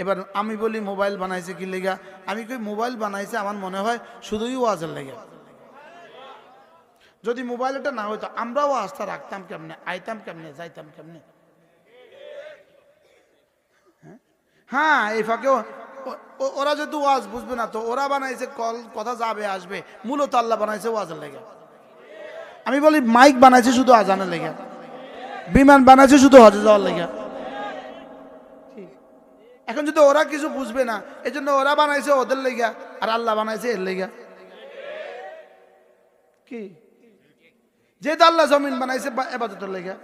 এবার আমি বলি মোবাইল বানাইছে কি লেগা? আমি কই মোবাইল বানাইছে, আমার মনে হয় শুধুই ওয়াজের লেগে। যদি মোবাইল এটা না হইতো, আমরাও আস্থা রাখতাম কেমনে, আইতাম কেমনে, যাইতাম কেমনে? হ্যাঁ? হ্যাঁ এই ফাঁকে ওরা যদি ওয়াজ বুঝবে না, তো ওরা বানাইছে কল, কথা যাবে, আসবে। মূলত আল্লাহ বানাইছে ওয়াজের লেগে। আমি বলি মাইক বানাইছে শুধু আজানের লেগে। বিমান বানাইছে শুধু হজে যাওয়ার লেগে। এখন যদি ওরা কিছু বুঝবে না এই জন্য ওরা বানাইছে ওদের লেগা আর আল্লাহ বানাইছে এর লেগা কি? যেহেতু আল্লাহ জমিন বানাইছে এবাদতের লেগা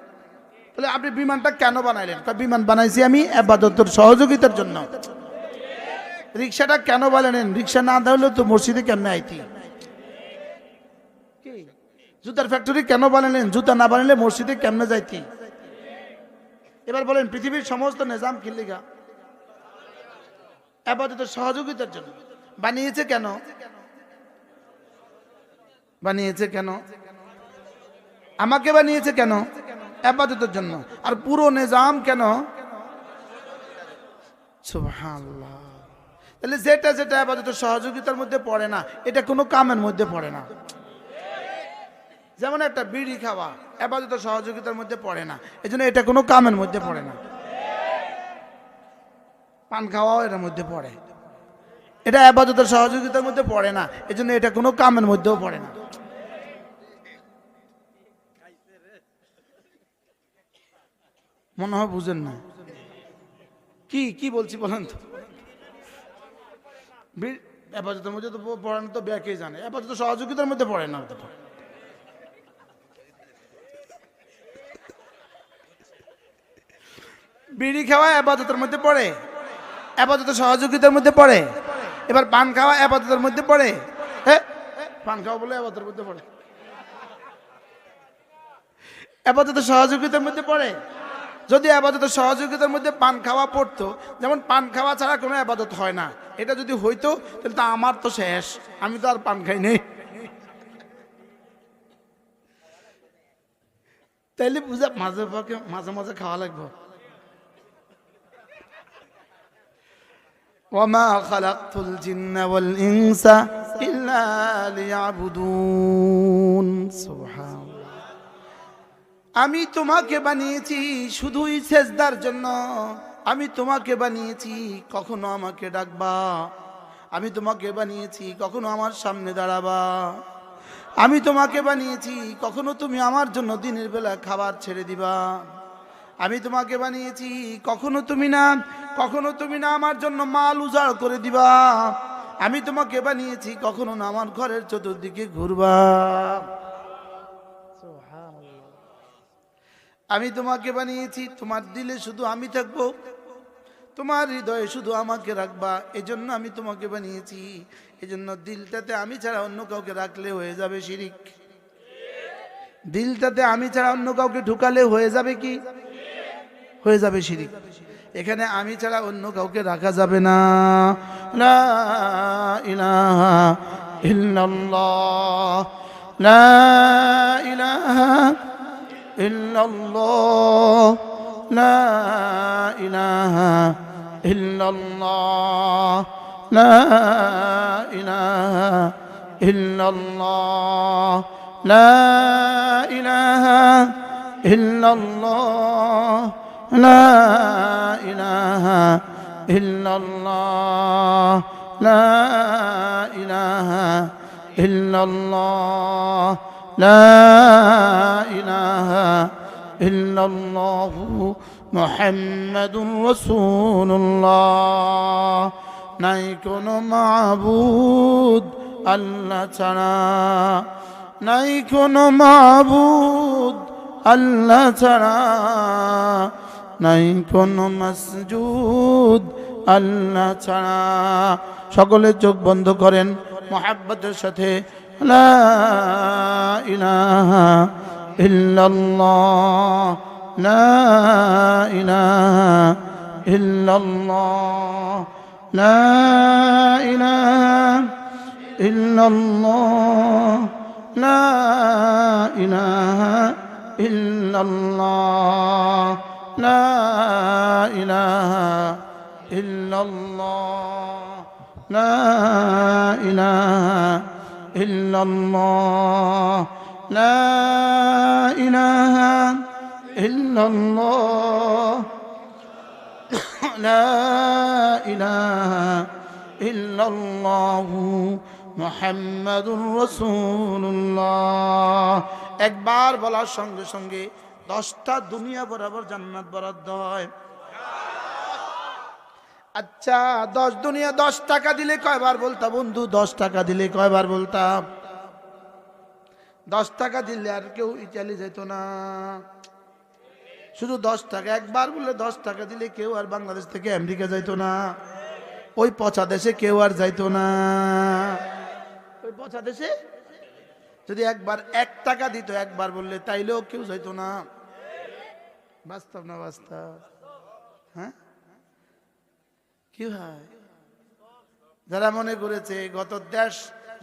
তাহলে আপনি বিমানটা কেন বানাইলেন? কয়, বিমান বানাইছি আমি এবাদতের সহযোগিতার জন্য। রিক্সাটা কেন বানালেন? রিক্সা না দেওয়ালে তো মসজিদে কেমনে আইতি? জুতার ফ্যাক্টরি কেন বানালেন? জুতা না বানালে মসজিদে কেমনে যাইতি? এবার বলেন পৃথিবীর সমস্ত নিজাম কি লেগা আপাতত সহযোগিতার জন্য। বানিয়েছে কেন? বানিয়েছে কেন? আমাকে বানিয়েছে কেন? আপাততের জন্য। আর পুরো নিজাম কেন? তাহলে যেটা যেটা আপাতত সহযোগিতার মধ্যে পড়ে না, এটা কোনো কামের মধ্যে পড়ে না। যেমন একটা বিড়ি খাওয়া আপাতত সহযোগিতার মধ্যে পড়ে না, এজন্য এটা কোনো কামের মধ্যে পড়ে না। পান খাওয়াও এটার মধ্যে পড়ে। এটা আপাততের সহযোগিতার মধ্যে পড়ে না, এজন্য এটা কোনো কামের মধ্যেও পড়ে না। মনে হয় বুঝেন না। কি কি বলছি বলেন তো? আপাততের মধ্যে তো পড়ে না তো ব্যাকেই জানে। আপাতত সহযোগিতার মধ্যে পড়ে না বিড়ি খাওয়া আপাততের মধ্যে পড়ে। আপাতত সহযোগিতার মধ্যে পড়ে। এবার পান খাওয়া আপাততের মধ্যে পড়ে। পান খাওয়া বলে আপাততের মধ্যে পড়ে। আপাতত সহযোগিতার মধ্যে পড়ে। যদি আপাতত সহযোগিতার মধ্যে পান খাওয়া পড়তো, যেমন পান খাওয়া ছাড়া কোনো আপাতত হয় না। এটা যদি হইতো, তাহলে তো আমার তো শেষ। আমি তো আর পান খাই নেই। তাইলে বুঝা মাঝে মাঝে খাওয়া লাগবে। وما خلقت الجن والإنس إلا ليعبدون سبحان الله আমি তোমাকে বানিয়েছি শুধুই সেজদার জন্য আমি তোমাকে বানিয়েছি কখনো আমাকে ডাকবা আমি তোমাকে বানিয়েছি কখনো আমার সামনে দাঁড়াবা আমি তোমাকে বানিয়েছি কখনো তুমি আমার জন্য দিনের বেলা খাবার ছেড়ে দিবা আমি তোমাকে বানিয়েছি। কখনো তুমি না, কখনো তুমি না আমার জন্য মাল উজাড় করে দিবা। আমি তোমাকে বানিয়েছি, কখনো না আমার ঘরের চতুর্দিকে ঘুরবা। আমি তোমাকে বানিয়েছি, তোমার দিলে শুধু আমি থাকব। তোমার হৃদয়ে শুধু আমাকে রাখবা। এজন্য আমি তোমাকে বানিয়েছি। এজন্য দিলটাতে আমি ছাড়া অন্য কাউকে রাখলে হয়ে যাবে শিরিক। দিলটাতে আমি ছাড়া অন্য কাউকে ঢুকালে হয়ে যাবে কি? হয়ে যাবে শিরিক। এখানে আমি ছাড়া অন্য কাউকে রাখা যাবে না। ইলাহা ইল্লাল্লাহ। লা ইলাহা ইল্লাল্লাহ। লা ইলাহা ইল্লাল্লাহ। লা ইলাহা ইল্লাল্লাহ। লা ইলাহা ইল্লাল্লাহ। لا إله إلا الله لا إله إلا الله لا إله إلا الله محمد رسول الله নাই কোনো মাবুদ আল্লাহ ছাড়া নাই কোনো মাবুদ আল্লাহ ছাড়া নাই কোনো মসজুদ আল্লাহ ছাড়া। সকলে চোখ বন্ধ করেন মহাব্বতের সাথে। লা ইলাহা ইল্লাল্লাহ লা ইলাহা ইল্লাল্লাহ লা ইলাহা ইল্লাল্লাহ লা ইলাহা ইল্লাল্লাহ لا إله إلا الله لا إله إلا الله لا إله إلا الله لا إله إلا الله মোহাম্মদুর রসুল্লাহ একবার বলার সঙ্গে সঙ্গে দশটা দুনিয়া বরাবর জান্নাত বরাদ্দ হয়। আচ্ছা দশ দুনিয়া দশ টাকা দিলে কয়বার বলতাম? বন্ধু, দশ টাকা দিলে কয়বার বলতাম? দশ টাকা দিলে আর কেউ ইটালি যেত না। শুধু দশ টাকা, একবার বললে দশ টাকা দিলে কেউ আর বাংলাদেশ থেকে আমেরিকা যাইতো না। ওই পচা দেশে কেউ আর যাইতো না। ওই পচা দেশে যদি একবার এক টাকা দিত, একবার বললে তাইলেও কেউ যাইতো না। বাস্তব না বাস্তব হ্যাঁ? কি হয়? যারা মনে করেছে গত দেশ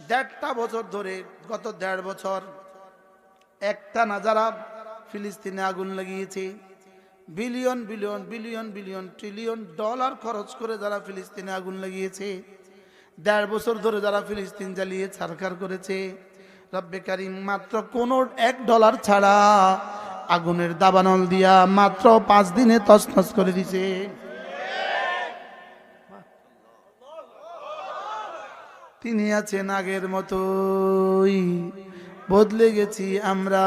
দেড়টা বছর ধরে, গত দেড় বছর একটা না যারা ফিলিস্তিনে আগুন লাগিয়েছে, billion billion billion billion, trillion dollar খরচ করে যারা ফিলিস্তিনে আগুন লাগিয়েছে, দেড় বছর ধরে যারা ফিলিস্তিন জ্বালিয়ে ছারখার করেছে, রব্বে কারিম মাত্র কোনো এক ডলার ছাড়া আগুনের দাবানল দিয়া মাত্র পাঁচ দিনে তছনছ করে দিছে। তিনি আছেন আগের মতোই। বদলে গেছি আমরা।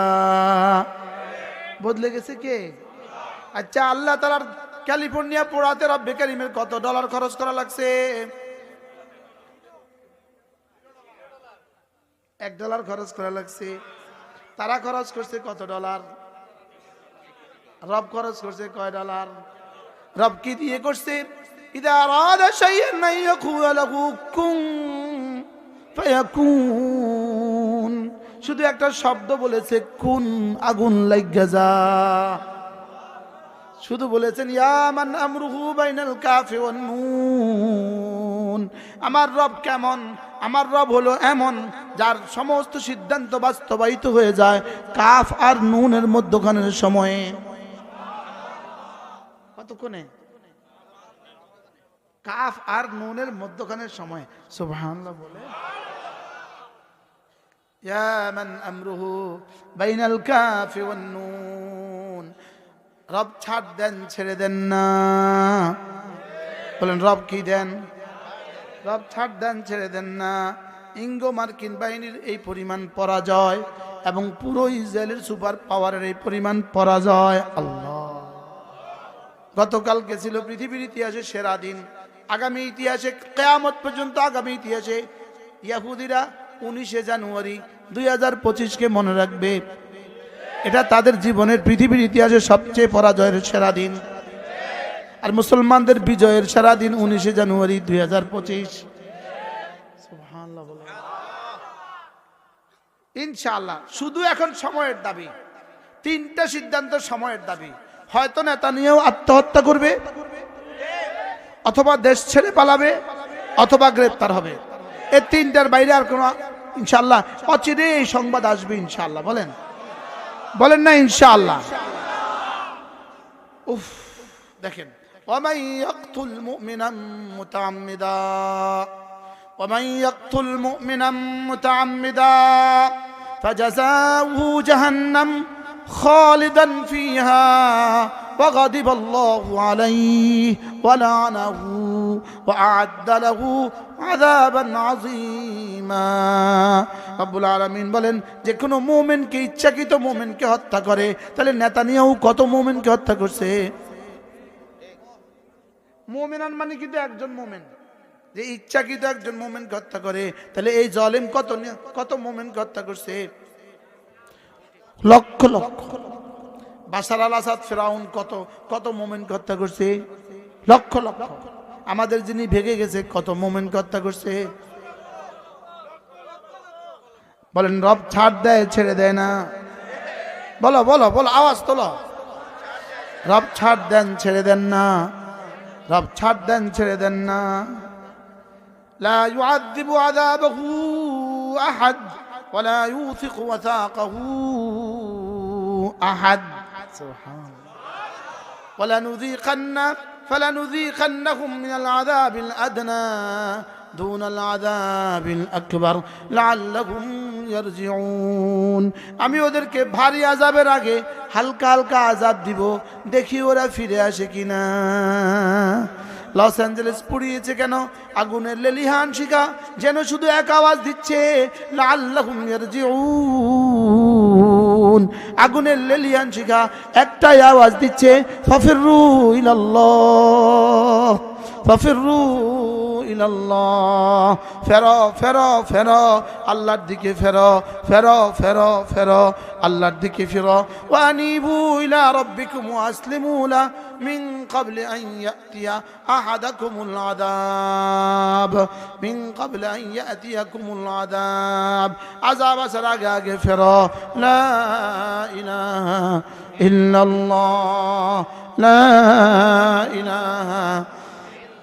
বদলে গেছে কে? আচ্ছা আল্লাহ তালার ক্যালিফোর্নিয়া পোড়াতে রব্বে কারিমের কত ডলার খরচ করা লাগছে? এক ডলার খরচ করা লাগছে। তারা খরচ করছে কত ডলার? রব খরচ করছে কয় ডলার? রব কি দিয়ে করছে? শুধু একটা শব্দ বলেছে, কুন আগুন লাইগা যা। শুধু বলেছেন, ইয়া মান আমরুহু বাইনাল কাফি নুন। আমার রব কেমন? আমার রব হলো এমন, যার সমস্ত সিদ্ধান্ত বাস্তবায়িত হয়ে যায় কাফ আর নুনের মধ্যখানের সময়ে। কতক্ষণে? কাফ আর নুনের মধ্যখানের সময়। সুবহানাল্লাহ বলে। মান আমরুহু বাইনাল কাফি ওয়ান নুন। রব ছাড় দেন, ছেড়ে দেন না। বলেন, রব কি দেন? রব ছাড় দেন, ছেড়ে দেন না। ইঙ্গো মার্কিন বাহিনীর এই পরিমাণ পরাজয় এবং পুরো ইসরায়েলের সুপার পাওয়ারের এই পরিমাণ পরাজয়। আল্লাহ। গতকালকে ছিল পৃথিবীর ইতিহাসে সেরা দিন। আগামী ইতিহাসে, কেয়ামত পর্যন্ত আগামী ইতিহাসে ইয়াহুদিরা উনিশে জানুয়ারি দুই হাজার পঁচিশকে মনে রাখবে। এটা তাদের জীবনের পৃথিবীর ইতিহাসে সবচেয়ে পরাজয়ের সেরা দিন। আর মুসলমানদের বিজয়ের সেরা দিন উনিশে জানুয়ারি দুই হাজার পঁচিশ। ইনশাআল্লাহ, শুধু এখন সময়ের দাবি। তিনটা সিদ্ধান্ত সময়ের দাবি। হয়তো নেতা নিয়েও আত্মহত্যা করবে অথবা দেশ ছেড়ে পালাবে অথবা গ্রেপ্তার হবে এই তিনটার বাইরে আর কোনো ইনশাল্লাহ অচিরে এই সংবাদ আসবে ইনশাল্লাহ বলেন বলেন না ইনশাআল্লাহ উফ দেখেন ومن يقتل مؤمنا متعمدا ومن يقتل مؤمنا متعمدا فجزاؤه جهنم خالدا فيها وغضب الله عليه ولعنه وأعد له عذابا عظيما রব্বুল আলামিন বলেন যে কোনো মুমিনকে ইচ্ছাকৃত মুমিনকে হত্যা করে তাহলে নেতানিয়াহু কত মুমিনকে হত্যা করছে মুমিনান মানে কিন্তু একজন মুমিন যে ইচ্ছাকৃত একজন মুমিনকে হত্যা করে তাহলে এই জলেম কত নি- কত মুমিনকে হত্যা করছে লক্ষ লক্ষ। বাসার আল আসাদ ফেরাউন কত কত মোমেন হত্যা করছে? লক্ষ লক্ষ। আমাদের যিনি ভেগে গেছে কত মোমেন হত্যা করছে? বলেন রব ছাড় দেয় ছেড়ে দেয় না? বলো বলো বলো আওয়াজ তোলো। রব ছাড় দেন ছেড়ে দেন না? রব ছাড় দেন ছেড়ে দেন না? লা আহাদ। ولا يوثق وثاقه أحد سبحان الله ولنذيقن فلنذيقنهم من العذاب الأدنى دون العذاب الأكبر لعلهم يرجعون আমি ওদেরকে ভারী আজাবের আগে হালকা হালকা আজাব দিব দেখি ওরা ফিরে আসে কিনা লস অ্যাঞ্জেলেস পুড়িয়েছে কেন? আগুনের লেলিহান শিখা যেন শুধু এক আওয়াজ দিচ্ছে আগুনের লেলিহান শিখা একটাই আওয়াজ দিচ্ছে ফফির রু ইল্লাহ ফফির ফাফিরু ইলাল্লাহ ফেরো ফেরো ফেরো, আল্লাহর দিকে ফেরো ফেরো ফেরো ফেরো, আল্লাহর দিকে ফেরো। ওয়ানিবু ইলা রাব্বিকুম ওয়াসলিমু লা মিন ক্বাবলি আন ইয়াতিয়া আহাদাকুমুল আযাব। মিন ক্বাবলি আন ইয়াতিয়াকুমুল আযাব। আযাব আসার আগে আগে ফেরো। লা ইলাহা ইল্লাল্লাহ। লা ইলাহা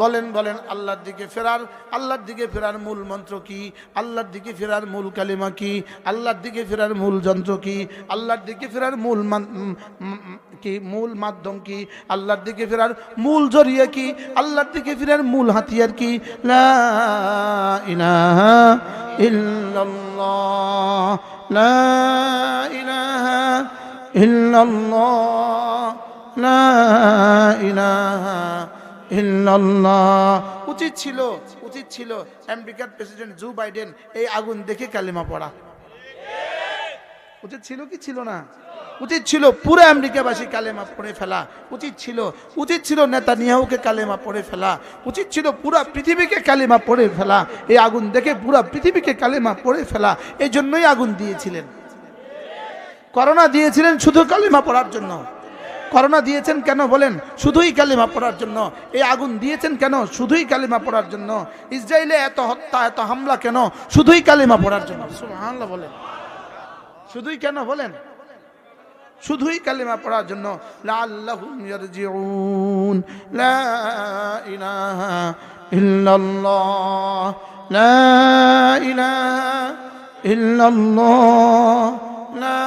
বলেন বলেন, আল্লাহর দিকে ফেরার, আল্লাহর দিকে ফেরার মূল মন্ত্র কি? আল্লাহর দিকে ফেরার মূল কালিমা কি? আল্লাহর দিকে ফেরার মূল যন্ত্র কি? আল্লাহর দিকে ফেরার মূল কি, মূল মাধ্যম কি? আল্লাহর দিকে ফেরার মূল জরিয়া কি? আল্লাহর দিকে ফেরার মূল হাতিয়ার কি? লা ইলাহা উচিত ছিল উচিত ছিল আমেরিকার প্রেসিডেন্ট জো বাইডেন এই আগুন দেখে কালিমা পড়া। উচিত ছিল কি ছিল না? উচিত ছিল পুরো আমেরিকাবাসী কালেমা পড়ে ফেলা। উচিত ছিল উচিত ছিল নেতা নিয়াহুকে কালেমা পড়ে ফেলা। উচিত ছিল পুরো পৃথিবীকে কালেমা পড়ে ফেলা। এই আগুন দেখে পুরো পৃথিবীকে কালেমা পড়ে ফেলা। এই জন্যই আগুন দিয়েছিলেন। করোনা দিয়েছিলেন শুধু কালিমা পড়ার জন্য। করোনা দিয়েছেন কেন বলেন? শুধুই কালিমা পড়ার জন্য। এই আগুন দিয়েছেন কেন? শুধুই কালিমা পড়ার জন্য। ইসরায়েলে এত হত্যা, এত হামলা কেন? শুধুই কালিমা পড়ার জন্য। সুবহানাল্লাহ বলেন। শুধুই কেন বলেন? শুধুই কালিমা পড়ার জন্য। ইল্লাল্লাহ। লা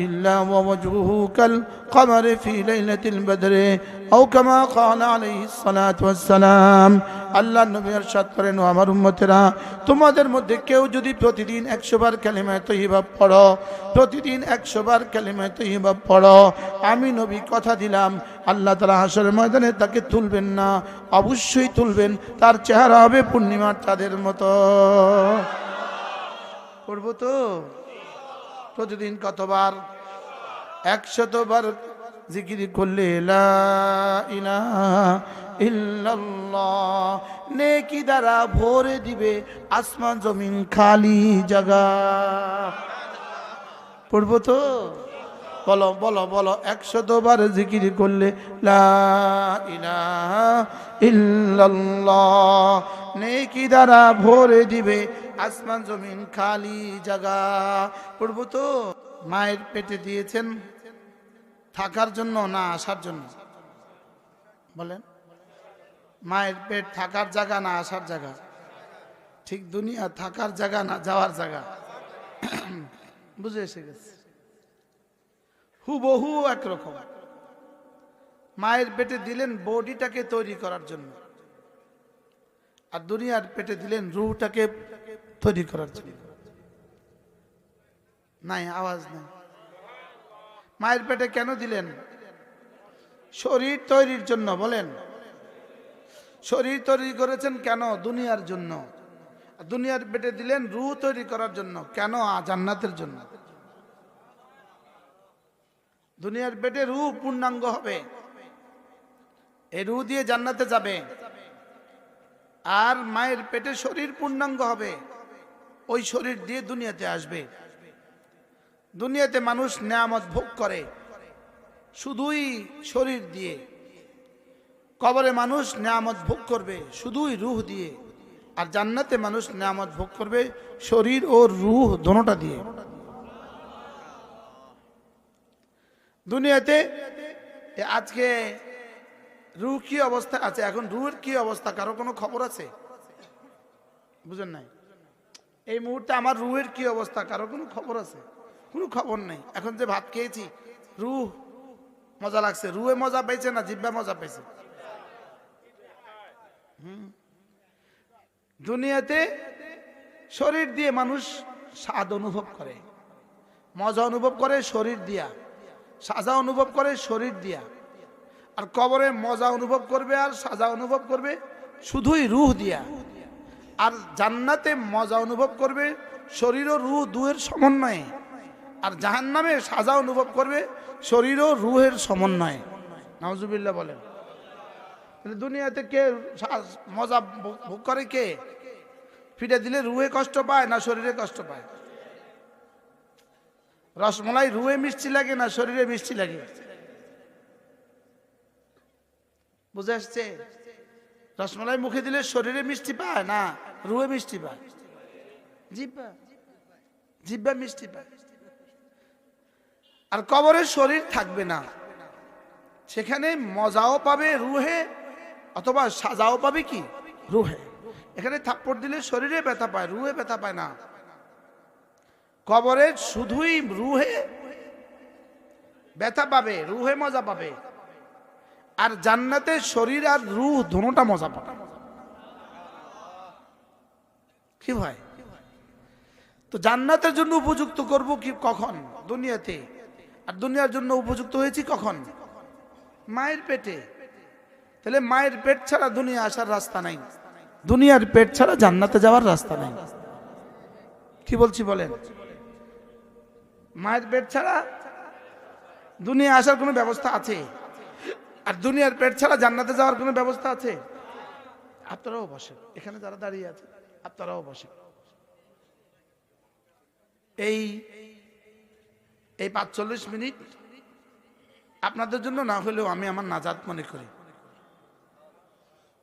إلا ووجهه كالقمر في ليلة البدر أو كما قال عليه الصلاة والسلام আল্লাহ নবী আরশাদ করেন ও আমার উম্মতেরা তোমাদের মধ্যে কেউ যদি প্রতিদিন একশো বার কালিমায় তৈবা পড়ো প্রতিদিন একশো বার কালিমায় তৈবা পড়ো আমি নবী কথা দিলাম আল্লাহ তালা হাসরের ময়দানে তাকে তুলবেন না অবশ্যই তুলবেন তার চেহারা হবে পূর্ণিমার তাদের মতো পড়বো তো প্রতিদিন কতবার? একশতবার জিকির করলে নেকি দ্বারা ভরে দিবে আসমান জমিন খালি জাগা। পড়ব তো? বলো বলো বলো একশতবার জিকির করলে নেকি দ্বারা ভরে দিবে, আসমান জমিন খালি জায়গা পড়ব তো, মায়ের পেটে দিয়েছেন, থাকার জন্য না আসার জন্য? বলেন, মায়ের পেট থাকার জায়গা না আসার জায়গা? ঠিক দুনিয়া থাকার জায়গা না যাওয়ার জায়গা? বুঝে এসে গেছে। হুবহু একরকম। মায়ের পেটে দিলেন বডিটাকে তৈরি করার জন্য। আর দুনিয়ার পেটে দিলেন রুহটাকে তৈরি করার জন্য। নাই, আওয়াজ নাই। মায়ের পেটে কেন দিলেন? শরীর তৈরির জন্য বলেন। শরীর তৈরি করেছেন কেন দুনিয়ার জন্য? দুনিয়ার পেটে দিলেন রু তৈরি করার জন্য। কেন? জান্নাতের জন্য। দুনিয়ার পেটে রু পূর্ণাঙ্গ হবে। এই রু দিয়ে জান্নাতে যাবে। আর মায়ের পেটে শরীর পূর্ণাঙ্গ হবে। ওই শরীর দিয়ে দুনিয়াতে আসবে। দুনিয়াতে মানুষ নেয়ামত ভোগ করে। শুধুই শরীর দিয়ে। কবরে মানুষ নেয়ামত ভোগ করবে, শুধুই রুহ দিয়ে। আর জান্নাতে মানুষ নেয়ামত ভোগ করবে শরীর ও রুহ, দোনোটা দিয়ে। দুনিয়াতে আজকে রু কি অবস্থা আছে? এখন রুহের কি অবস্থা? কারও কোনো খবর আছে? বুঝেন নাই? এই মুহূর্তে আমার রুহের কি অবস্থা? কারও কোনো খবর আছে? কোনো খবর নেই। এখন যে ভাত খেয়েছি, রুহ, মজা লাগছে। রুহে মজা পেয়েছে না জিব্বা মজা পেয়েছে। দুনিয়াতে শরীর দিয়ে মানুষ স্বাদ অনুভব করে। মজা অনুভব করে শরীর দিয়া। সাজা অনুভব করে শরীর দিয়া। আর কবরে মজা অনুভব করবে আর সাজা অনুভব করবে শুধুই রুহ দিয়া। আর জান্নাতে মজা অনুভব করবে শরীর ও রুহ দুয়ের সমন্বয়ে। আর জাহান্নামে সাজা অনুভব করবে শরীর ও রুহের সমন্বয়ে। নাউজুবিল্লাহ বলেন। দুনিয়াতে কে মজা ভোগ- ভোগ করে কে? ফিটে দিলে রুহে কষ্ট পায় না শরীরে কষ্ট পায়? রসমলাই রুয়ে মিষ্টি লাগে না শরীরে মিষ্টি লাগে? বুঝে আসছে? রসমলাই মুখে দিলে শরীরে মিষ্টি পায় না রুয়ে মিষ্টি পায়? জিব্বা। মিষ্টি পায়। আর কবরের শরীর থাকবে না। সেখানে মজাও পাবে রুহে, অথবা সাজাও পাবে কি? রুহে। এখানে থাপ্পড় দিলে শরীরে ব্যথা পায়, রুহে ব্যথা পায় না। কবরে শুধুই রুহে ব্যথা পাবে, রুহে মজা পাবে। আর জান্নাতে শরীর আর রুহ দুটোটা মজা পাবে। কি ভাই? তো জান্নাতের জন্য উপযুক্ত করব কি কখন? দুনিয়াতে। আর দুনিয়ার জন্য উপযুক্ত হয়েছি কখন? মায়ের পেটে। তাহলে মায়ের পেট ছাড়া দুনিয়া আসার রাস্তা নাই। দুনিয়ার পেট ছাড়া জান্নাতে যাওয়ার রাস্তা নাই। কি বলছি বলেন? মায়ের পেট ছাড়া দুনিয়া আসার কোনো ব্যবস্থা আছে? আর দুনিয়ার পেট ছাড়া জান্নাতে যাওয়ার কোনো ব্যবস্থা আছে? আপনারাও বসেন। এখানে যারা দাঁড়িয়ে আছে, আপনারাও বসেন। এই এই পাঁচচল্লিশ মিনিট আপনাদের জন্য না হলেও আমি আমার নাজাত মনে করি।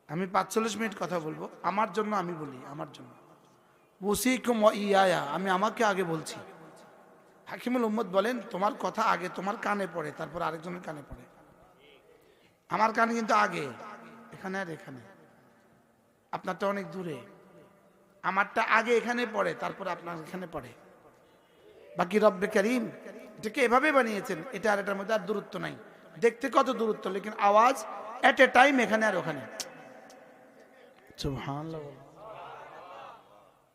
আমি পাঁচচল্লিশ মিনিট কথা বলব। আমার জন্য আমি বলি, আমার জন্য। ওসিকুম ইয়ায়া আমি আমাকে আগে বলছি। হাকিমুল উম্মদ বলেন, তোমার কথা আগে তোমার কানে পড়ে, তারপর আরেকজনের কানে পড়ে। আমার কানে কিন্তু আগে, এখানে আর এখানে। আপনারটা অনেক দূরে। আমারটা আগে এখানে পড়ে, তারপর আপনার এখানে পড়ে। বাকি রব্বে করিম, এটাকে এভাবে বানিয়েছেন, এটা আর এটার মধ্যে আর দূরত্ব নাই। দেখতে কত দূরত্ব, লেকিন আওয়াজ এট এ টাইম এখানে আর ওখানে।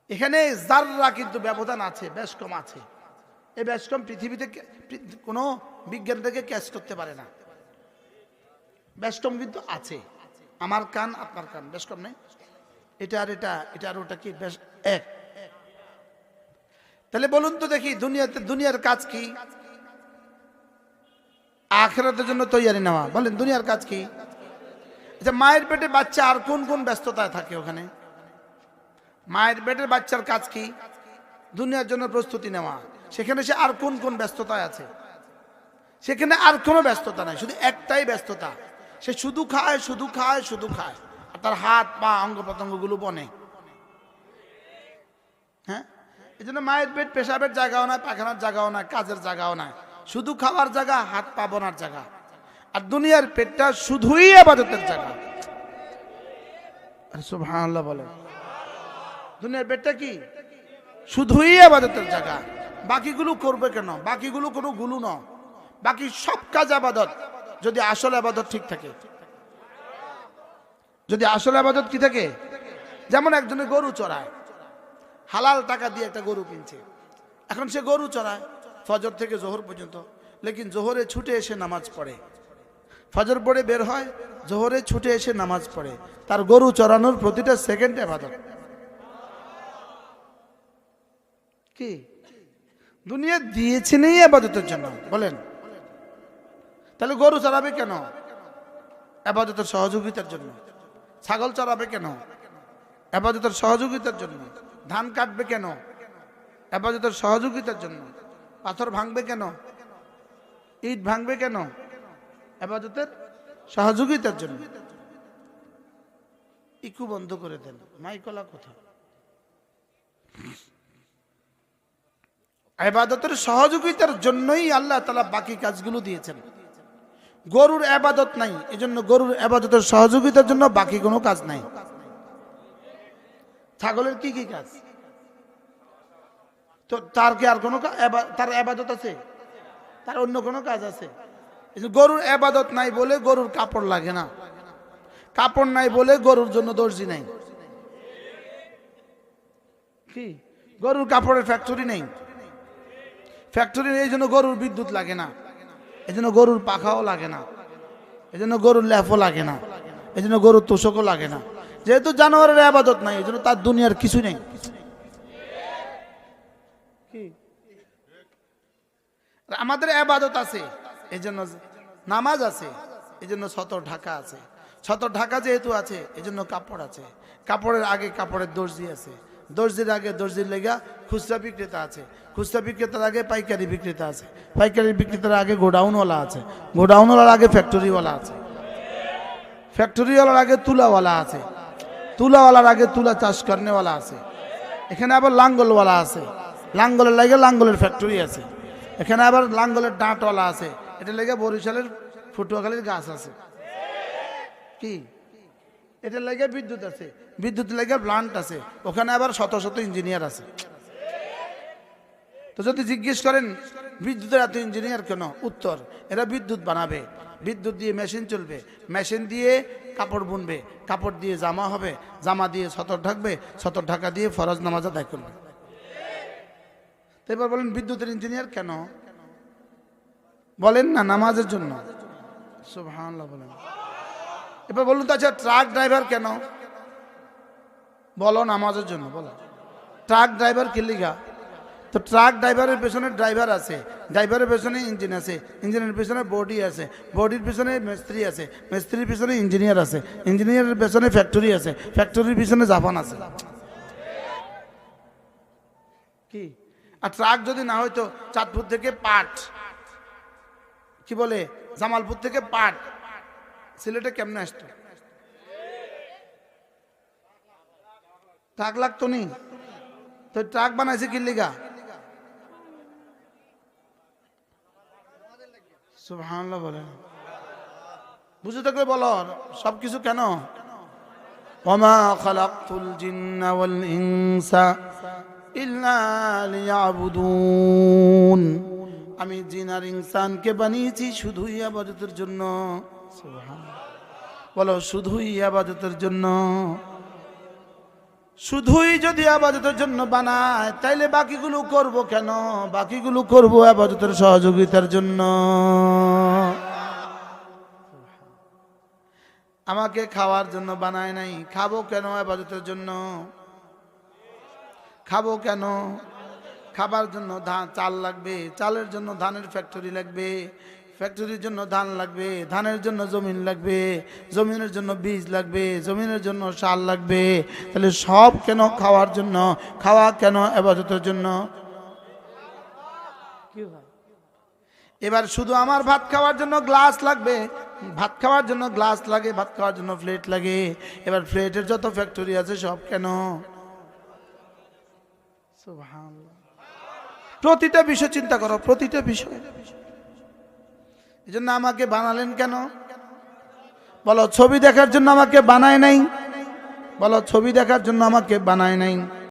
এখানে জাররা কিন্তু ব্যবধান আছে, বেশ কম আছে। এই বেশ কম পৃথিবীতে কোনো বিজ্ঞান থেকে ক্যাচ করতে পারে না। বেশ কম কিন্তু আছে। আমার কান, আপনার কান বেশ কম নেই। এটা আর এটা এটা আর ওটা কি? বেশ এক। তাহলে বলুন তো দেখি, দুনিয়াতে, দুনিয়ার কাজ কি? আখেরাতের জন্য তৈয়ারি নেওয়া। বলেন, দুনিয়ার কাজ কি? আচ্ছা মায়ের পেটে বাচ্চা আর কোন কোন ব্যস্ততায় থাকে ওখানে? মায়ের পেটের বাচ্চার কাজ কি? দুনিয়ার জন্য প্রস্তুতি নেওয়া। সেখানে সে আর কোন কোন ব্যস্ততায় আছে? সেখানে আর কোনো ব্যস্ততা নাই, শুধু একটাই ব্যস্ততা। সে শুধু খায় শুধু খায় শুধু খায়। আর তার হাত, পা, অঙ্গ প্রত্যঙ্গগুলো বনে। হ্যাঁ? এই জন্য মায়ের পেট পেশাবের জায়গাও নাই, পায়খানার জায়গাও নাই, কাজের জায়গাও নাই। শুধু খাওয়ার জায়গা, হাত, পা বোনার জায়গা। আর দুনিয়ার পেটটা শুধুই আবাদতের জায়গা। সুবহানাল্লাহ বলে দুনিয়ার পেটটা কি? শুধুই আবাদতের জায়গা। বাকিগুলো করবে কেন? বাকিগুলো কোনো গুলো ন বাকি সব কাজ আবাদত। যদি আসল আবাদত ঠিক থাকে। যদি আসল আবাদত কি থাকে? যেমন একজনে গরু চড়ায়। হালাল টাকা দিয়ে একটা গরু কিনছে। এখন সে গরু চড়ায়, ফজর থেকে জোহর পর্যন্ত। লেকিন জোহরে ছুটে এসে নামাজ পড়ে। ফজর পড়ে বের হয়, জোহরে ছুটে এসে নামাজ পড়ে। তার গরু চড়ানোর প্রতিটা সেকেন্ড আবাদত। কি? দুনিয়া দিয়েছে নেই আবাদতের জন্য। বলেন। তাহলে গরু চড়াবে কেন? আবাদতের সহযোগিতার জন্য। ছাগল চড়াবে কেন? আবাদতের সহযোগিতার জন্য। ধান কাটবে কেন? আবাদতের সহযোগিতার জন্য। পাথর ভাঙবে কেন? ইট ভাঙবে কেন? আবাদতের সহযোগিতার জন্য। ইকু বন্ধ করে দেন। মাইকলা কোথায়? আবাদতের সহযোগিতার জন্যই আল্লাহ তালা বাকি কাজগুলো দিয়েছেন। গরুর আবাদত নাই, এজন্য গরুর আবাদতের সহযোগিতার জন্য বাকি কোনো কাজ নাই। ছাগলের কি কি কাজ? তো তার কি আর কোনো তার আবাদত আছে? তার অন্য কোনো কাজ আছে? গরুর আবাদত নাই বলে গরুর কাপড় লাগে না। কাপড় নাই বলে গরুর জন্য দর্জি নাই। কি? গরুর কাপড়ের ফ্যাক্টরি নেই। ফ্যাক্টরি এই জন্য গরুর বিদ্যুৎ লাগে না। এই জন্য গরুর পাখাও লাগে না। এই জন্য গরুর ল্যাফও লাগে না। এই জন্য গরুর তোষকও লাগে না। যেহেতু জানোয়ারের আবাদত নাই, এই জন্য তার দুনিয়ার কিছু নেই। আমাদের আবাদত আছে, এই জন্য নামাজ আছে, এই জন্য সতর ঢাকা আছে। সতর ঢাকা যেহেতু আছে, এই জন্য কাপড় আছে। কাপড়ের আগে কাপড়ের দর্জি আছে। দর্জির আগে, দর্জির লেগা খুচরা বিক্রেতা আছে। খুচরা বিক্রেতার আগে পাইকারি বিক্রেতা আছে। পাইকারি বিক্রেতার আগে গোডাউনওয়ালা আছে। গোডাউনওয়ালার আগে ফ্যাক্টরিওয়ালা আছে। ফ্যাক্টরিওয়ালার আগে তুলাওয়ালা আছে। তুলাওয়ালার আগে তুলা চাষ করেওয়ালা আছে। এখানে আবার লাঙ্গলওয়ালা আছে। লাঙ্গলের লাগে লাঙ্গলের ফ্যাক্টরি আছে। এখানে আবার লাঙ্গলের ডাঁটওয়ালা আছে। এটা লেগে বরিশালের ফুটুয়াখালীর গাছ আছে। কি? এটা লেগে বিদ্যুৎ আছে, বিদ্যুৎ লেগে প্লান্ট আছে, ওখানে আবার শত শত ইঞ্জিনিয়ার আছে। তো যদি জিজ্ঞেস করেন, বিদ্যুতের এত ইঞ্জিনিয়ার কেন? উত্তর, এরা বিদ্যুৎ বানাবে, বিদ্যুৎ দিয়ে মেশিন চলবে মেশিন দিয়ে কাপড় বুনবে, কাপড় দিয়ে জামা হবে, জামা দিয়ে সতর ঢাকবে, সতর ঢাকা দিয়ে ফরজ নামাজ আদায় করবে। এবার বলেন, বিদ্যুতের ইঞ্জিনিয়ার কেন? বলেন না, নামাজের জন্য। সুবহানাল্লাহ বলেন। এবার বলুন তো আচ্ছা ট্রাক ড্রাইভার কেন? বলো নামাজের জন্য, বলো। ট্রাক ড্রাইভার কি লিগা তো ট্রাক ড্রাইভারের পেছনে ড্রাইভার আছে, ড্রাইভারের পেছনে ইঞ্জিন আছে, ইঞ্জিনের পেছনে বডি আছে, বডির পেছনে মিস্ত্রি আছে, মিস্ত্রির পেছনে ইঞ্জিনিয়ার আছে, ইঞ্জিনিয়ারের পেছনে ফ্যাক্টরি আছে, ফ্যাক্টরির পেছনে জাপান আছে। কি? আর ট্রাক যদি না হয়তো চাঁদপুর থেকে পাট। কি বলে? জামালপুর থেকে পাট। সিলেটে কেমনে আসতো? ট্রাক লাগতো নি? তো ট্রাক বানাইছে কি লিগা? বুঝে থাকলে বলো কেন? আমি জিন আর ইনসানকে বানিয়েছি শুধুই আবাদতের জন্য। বলো, শুধুই আবাদতের জন্য? শুধুই যদি আবাদতের জন্য বানায়, তাইলে বাকিগুলো করব কেন? বাকিগুলো করব আবাদতের সহযোগিতার জন্য। আমাকে খাওয়ার জন্য বানায় নাই, খাব কেন আবাদতের জন্য? খাব কেন? খাবার জন্য ধান, চাল লাগবে, চালের জন্য ধানের ফ্যাক্টরি লাগবে ফ্যাক্টরির জন্য ধান লাগবে ধানের জন্য জমিন লাগবে জমিনের জন্য বীজ লাগবে জমিনের জন্য সার লাগবে। তাহলে সব কেন খাওয়ার জন্য খাওয়া কেন আবাদতের জন্য? এবার শুধু আমার ভাত খাওয়ার জন্য গ্লাস লাগবে ভাত খাওয়ার জন্য গ্লাস লাগে ভাত খাওয়ার জন্য প্লেট লাগে। এবার প্লেটের যত ফ্যাক্টরি আছে সব কেন? প্রতিটা বিষয় চিন্তা করো প্রতিটা বিষয়। এই জন্য আমাকে বানালেন কেন? বলো, ছবি দেখার জন্য আমাকে বানায় নাই? বলো, ছবি দেখার জন্য আমাকে বানায় নাই?